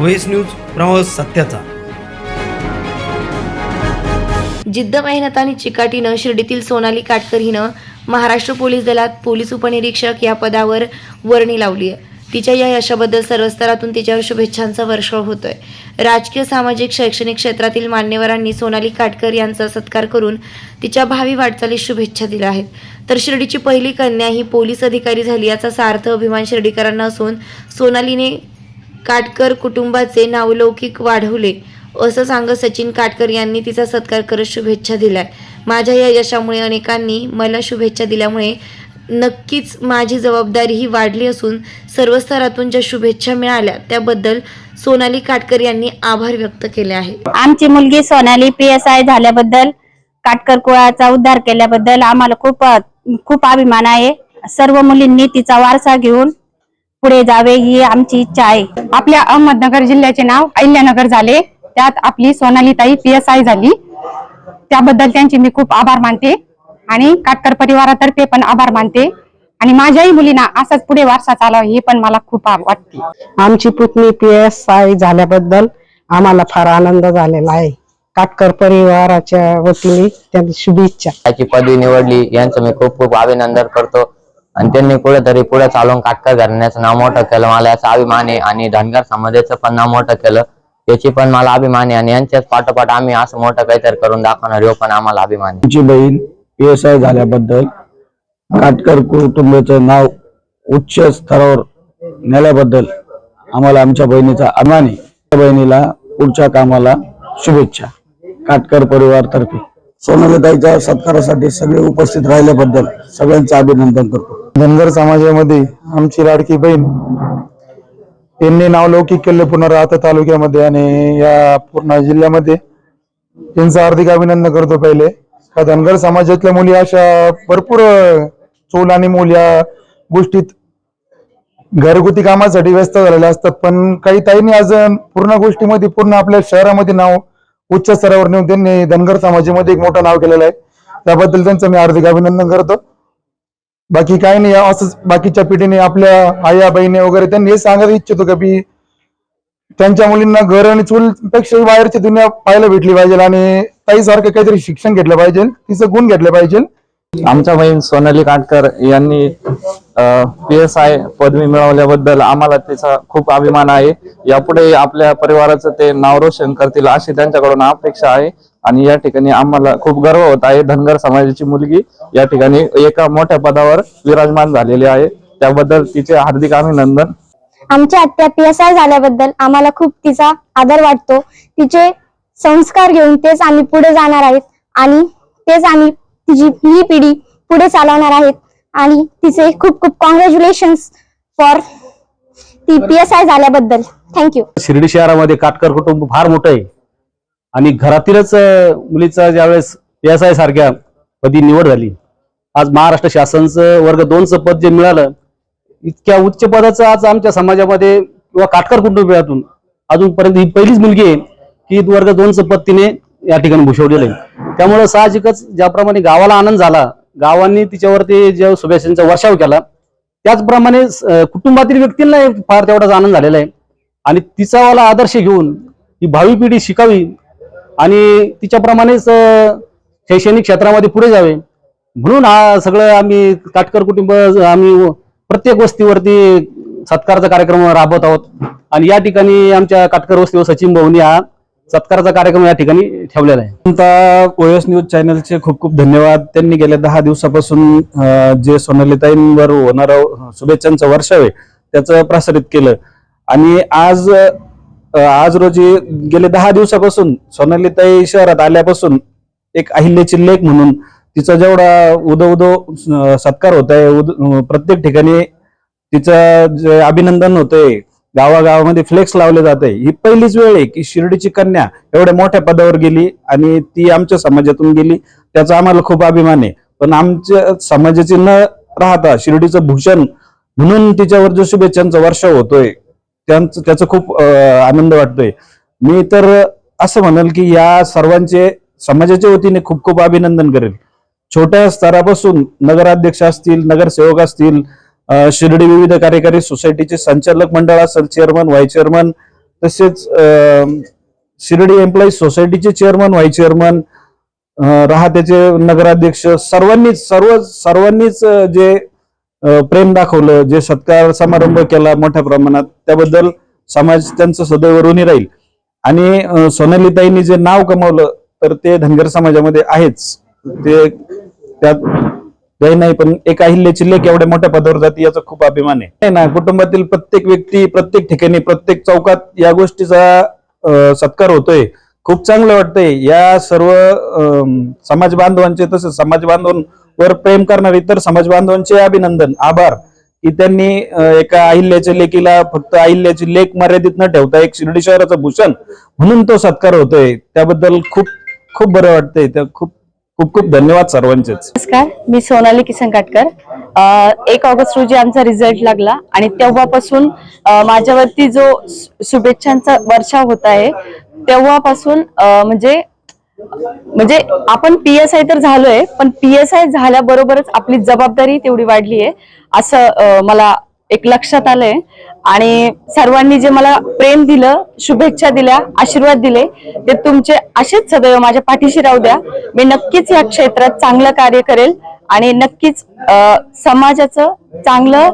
OS news प्रवास सत्याचा. जिद्द मेहनत आणि चिकाटीनं शिर्डीतील सोनाली काटकर हिनं महाराष्ट्र पोलीस दलात पोलीस उपनिरीक्षक या पदावर वर्णी लावली आहे. तिच्या या यशाबद्दल सर्व स्तरातून तिच्यावर शुभेच्छांचा वर्षाव होतोय. राजकीय सामाजिक शैक्षणिक क्षेत्रातील मान्यवरांनी सोनाली काटकर यांचा सत्कार करून तिच्या भावी वाटचालीस शुभेच्छा दिल्या आहेत. तर शिर्डीची पहिली कन्या ही पोलीस अधिकारी झाली याचा सार्थ अभिमान शिर्डीकरांना असून सोनालीने काटकर कुटुंबाचे नावलौकिक वाढवले. असं सांगत सचिन काटकर यांनी तिचा सत्कार करत शुभेच्छा दिल्या. माझ्या या यशामुळे अनेकांनी मला शुभेच्छा दिल्यामुळे नक्कीच माझी जबाबदारी ही वाढली असून सर्व स्तरातून ज्या शुभेच्छा मिळाल्या त्याबद्दल सोनाली काटकर यांनी आभार व्यक्त केले आहे. आमची मुलगी सोनाली पी एस आय झाल्याबद्दल काटकर कुळाचा उद्धार केल्याबद्दल आम्हाला खूप खूप अभिमान आहे. सर्व मुलींनी तिचा वारसा घेऊन पुढे जावे ही आमची इच्छा आहे. आपल्या अहमदनगर जिल्ह्याचे नाव अहिल्यानगर झाले. त्यात आपली सोनालीताई पी एस आय झाली. त्याबद्दल त्यांचे मी खूप आभार मानते आणि काटकर परिवारातर्फे पण आभार मानते. आणि माझ्याही मुलींना असाच पुढे वारसा चालावा हे पण मला खूप वाटते. आमची पुतणी पी एस आय झाल्याबद्दल आम्हाला फार आनंद झालेला आहे. काटकर परिवाराच्या वतीने त्यांची शुभेच्छा. त्याची पदवी निवडली यांचं मी खूप खूप अभिनंदन करतो. आणि त्यांनी कुठेतरी पुढे चालून काटकर घराण्याचं नाव मोठं केलं. मला याचा अभिमान आहे आणि धनगर समाजाचं पण नाव मोठं केलं. याची पण मला अभिमान आहे आणि यांच्याच पाठोपाठ आम्ही असं मोठं काहीतरी करून दाखवणार यो पण आम्हाला अभिमान. आहे बहीण व्यवसाय झाल्याबद्दल काटकर कुटुंबाचं नाव उच्च स्तरावर नेल्याबद्दल आम्हाला आमच्या बहिणीचा अभिमान. आहे बहिणीला पुढच्या कामाला शुभेच्छा. काटकर परिवारतर्फे सोनालीताईच्या सत्कारासाठी सगळे उपस्थित राहिल्याबद्दल सगळ्यांचं अभिनंदन करतो. धनगर समाजामध्ये आमची लाडकी बहीण यांनी नाव लौकिक केले पूर्ण राहता तालुक्यामध्ये आणि या पूर्ण जिल्ह्यामध्ये. त्यांचं हार्दिक अभिनंदन करतो पहिले. का धनगर समाजातल्या मुली अशा भरपूर चूल आणि मूल या गोष्टीत घरगुती कामासाठी व्यस्त झालेल्या असतात. पण काही ताईंनी आज पूर्ण गोष्टीमध्ये पूर्ण आपल्या शहरामध्ये नाव उच्च स्तरावर नेऊन त्यांनी धनगर समाजामध्ये एक मोठं नाव केलेलं आहे. त्याबद्दल त्यांचं मी हार्दिक अभिनंदन करतो. बाकी काही नाही असंच बाकीच्या पिढीने आपल्या आया बहिणी वगैरे त्यांनी हे सांगायला इच्छितो का की त्यांच्या मुलींना घर आणि चूल पेक्षा बाहेरची दुनिया पाहायला भेटली पाहिजे आणि ताईसारखं काहीतरी शिक्षण घेतलं पाहिजे तिचं गुण घेतलं पाहिजे. आमच्या बहीण सोनाली काटकर यांनी पी एस आय पदवी मिळवल्याबद्दल आम्हाला त्याचा खूप अभिमान आहे. यापुढे आपल्या परिवाराचं ते नाव रोशन करतील अशी त्यांच्याकडून अपेक्षा आहे. आणि या ठिकाणी आम्हाला खूप गर्व होत आहे. धनगर समाजाची मुलगी या ठिकाणी एका मोठ्या पदावर विराजमान झालेली आहे. त्याबद्दल तिचे हार्दिक अभिनंदन. आमच्या आत्या पी एस आय झाल्याबद्दल आम्हाला खूप तिचा आदर वाटतो. तिचे संस्कार घेऊन तेच आम्ही पुढे जाणार आहेत आणि तेच आम्ही तिची ही पिढी पुढे चालवणार आहेत. आणि तिचे खूप खूप कॉंग्रॅच्युलेशन फॉर ती पी एस आय झाल्याबद्दल. थँक्यू शिर्डी शहरामध्ये काटकर कुटुंब फार मोठं आहे. आणि घरातीलच मुलीचा ज्यावेळेस एस आय सारख्या पदी निवड झाली आज महाराष्ट्र शासनचं वर्ग दोनचं पद जे मिळालं इतक्या उच्च पदाचं आज आमच्या समाजामध्ये किंवा काटकर कुटुंबियातून अजूनपर्यंत ही पहिलीच मुलगी आहे की वर्ग दोनचं पद तिने या ठिकाणी भूषवलेलं आहे. त्यामुळे साहजिकच ज्याप्रमाणे गावाला आनंद झाला गावांनी तिच्यावरती जे शुभेच्छांचा वर्षाव केला त्याचप्रमाणे कुटुंबातील व्यक्तींना फार तेवढाच आनंद झालेला आहे. आणि तिचा वाला आदर्श घेऊन ही भावी पिढी शिकावी आणि तिच्याप्रमाणेच शैक्षणिक क्षेत्रामध्ये पुढे जावे. म्हणून हा सगळं आम्ही काटकर कुटुंब आम्ही प्रत्येक वस्तीवरती सत्काराचा कार्यक्रम राबवत आहोत. आणि या ठिकाणी आमच्या काटकर वस्तीवर सचिन भाऊनी हा सत्काराचा कार्यक्रम या ठिकाणी ठेवलेला आहे. आता ओएस न्यूज चॅनलचे खूप खूप धन्यवाद. त्यांनी गेल्या दहा दिवसापासून जे सोनालीताईंवर होणारं शुभेच्छांचं वर्ष आहे त्याचं प्रसारित केलं. आणि आज आज रोजी गेले दहा दिवसापासून सोनालीताई शहरात आल्यापासून एक अहिल्याची लेख म्हणून तिचा जेवढा उदो उदो सत्कार होत आहे उद- प्रत्येक ठिकाणी तिचं जे अभिनंदन होतंय गावागावामध्ये फ्लेक्स लावले जाते ही पहिलीच वेळ आहे की शिर्डीची कन्या एवढ्या मोठ्या पदावर गेली आणि ती आमच्या समाजातून गेली. त्याचा आम्हाला खूप अभिमान आहे. पण आमच्या समाजाची न राहता शिर्डीचं भूषण म्हणून तिच्यावर जो शुभेच्छांचा वर्ष होतोय त्यांचं त्याचं खूप आनंद वाटतोय. मी तर असं म्हणेल की या सर्वांचे समाजाच्या वतीने खूप खूप अभिनंदन करेल. छोट्या स्तरापासून नगराध्यक्ष असतील नगरसेवक असतील शिर्डी विविध कार्यकारी सोसायटीचे संचालक मंडळ असेल चेअरमन व्हाईस चेअरमन तसेच शिर्डी एम्प्लॉईज सोसायटीचे चेअरमन व्हाईस चेअरमन राहत्याचे नगराध्यक्ष सर्वांनीच सर्व सर्वांनीच जे प्रेम दाखवलं जे सत्कार समारंभ केला मोठ्या प्रमाणात त्याबद्दल समाज त्यांचं सदैव ऋणी राहील. आणि सोनालीताईंनी जे नाव कमावलं तर ते धनगर समाजामध्ये आहेच. ते त्यात काही नाही पण एक अहिल्याची लेख एवढ्या मोठ्या पदावर जाते याचा खूप अभिमान आहे. नाही ना कुटुंबातील प्रत्येक व्यक्ती प्रत्येक ठिकाणी प्रत्येक चौकात या गोष्टीचा सत्कार होतोय. खूप चांगलं वाटतंय. या सर्व समाज बांधवांचे तसेच समाज वर प्रेम करणारे इतर समाज बांधवांचे अभिनंदन आभार. की त्यांनी एका अहिल्याच्या लेकीला फक्त अहिल्याची लेख मर्यादित न ठेवता एक शिर्डी शहराचं भूषण म्हणून तो सत्कार होतोय. त्याबद्दल खूप खूप बरं वाटतंय. त्या खूप खूप खूप धन्यवाद सर्वांचेच. नमस्कार मी सोनाली किसन काटकर एक ऑगस्ट रोजी आमचा रिझल्ट लागला आणि तेव्हापासून माझ्यावरती जो शुभेच्छांचा वर्षाव होत आहे तेव्हापासून म्हणजे म्हणजे आपण पीएसआय तर झालोय पण पीएसआय झाल्याबरोबरच आपली जबाबदारी तेवढी वाढली आहे असं मला एक लक्षात आलंय. आणि सर्वांनी जे मला प्रेम दिलं शुभेच्छा दिल्या आशीर्वाद दिले ते तुमचे असेच सदैव माझ्या पाठीशी राहू द्या. मी नक्कीच या क्षेत्रात चांगलं कार्य करेल आणि नक्कीच समाजाचं चांगलं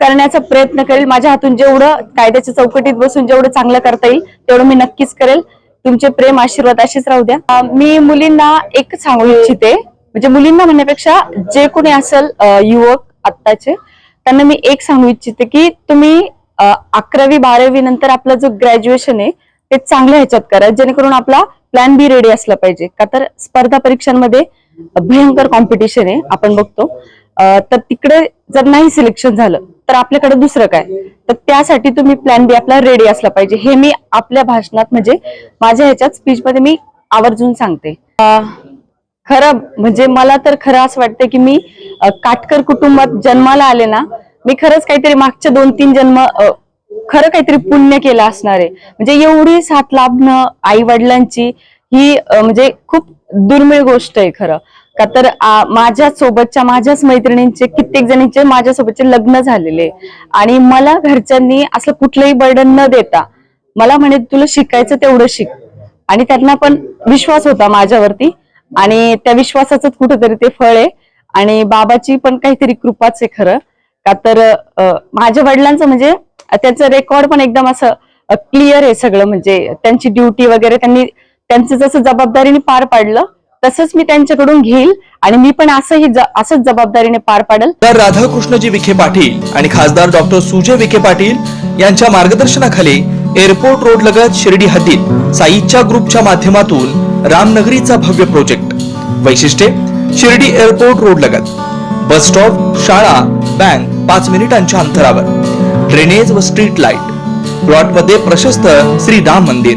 करण्याचा प्रयत्न करेल. माझ्या हातून जेवढं कायद्याच्या चौकटीत बसून जेवढं चांगलं करता येईल तेवढं मी नक्कीच करेल. तुमचे प्रेम आशीर्वाद असेच राहू द्या. मी मुलींना एक सांगू इच्छिते. म्हणजे मुलींना म्हणण्यापेक्षा जे कोणी असेल युवक आत्ताचे त्यांना मी एक सांगू इच्छिते की तुम्ही अकरावी बारावी नंतर आपलं जो ग्रॅज्युएशन आहे ते चांगल्या ह्याच्यात करा. जेणेकरून आपला प्लॅन बी रेडी असला पाहिजे. का तर स्पर्धा परीक्षांमध्ये भयंकर कॉम्पिटिशन आहे आपण बघतो. तर तिकडे जर नाही सिलेक्शन झालं तर आपल्याकडे दुसरं काय? तर त्यासाठी तुम्ही प्लॅन बी आपला रेडी असला पाहिजे. हे मी आपल्या भाषणात म्हणजे माझ्या ह्याच्यात स्पीच मध्ये मी आवर्जून सांगते. खरं म्हणजे मला तर खरं असं वाटतं की मी काटकर कुटुंबात जन्माला आले ना मी खरंच काहीतरी मागच्या दोन तीन जन्म खरं काहीतरी पुण्य केलं असणार आहे. म्हणजे एवढी साथ लाभणं आई वडिलांची ही म्हणजे खूप दुर्मिळ गोष्ट आहे खरं. का तर माझ्या सोबतच्या माझ्याच मैत्रिणींचे कित्येक जणींचे माझ्यासोबतचे लग्न झालेले. आणि मला घरच्यांनी असं कुठलंही बर्डन न देता मला म्हणे तुला शिकायचं तेवढं शिक. आणि त्यांना पण विश्वास होता माझ्यावरती. आणि त्या विश्वासाच कुठंतरी ते फळ आहे. आणि बाबाची पण काहीतरी कृपाच आहे खरं. का तर माझ्या वडिलांचं म्हणजे त्यांचं रेकॉर्ड पण एकदम असं क्लिअर आहे सगळं. म्हणजे त्यांची ड्युटी वगैरे त्यांनी त्यांचं जसं जबाबदारीने पार पाडलं तसंच मी त्यांच्याकडून घेईल आणि मी पण असंही असंच जबाबदारीने पार पाडल. तर राधाकृष्णजी विखे पाटील आणि खासदार डॉक्टर सुजय विखे पाटील यांच्या मार्गदर्शनाखाली एअरपोर्ट रोड लगत शिर्डी हद्दीत साईच्या ग्रुपच्या माध्यमातून रामनगरीचा भव्य प्रोजेक्ट. वैशिष्ट्ये शिर्डी एअरपोर्ट रोड लगत. बस स्टॉप शाळा बँक पाच मिनिटांच्या अंतरावर. ड्रेनेज व स्ट्रीट लाइट. प्लॉटमध्ये प्रशस्त श्री राम मंदिर.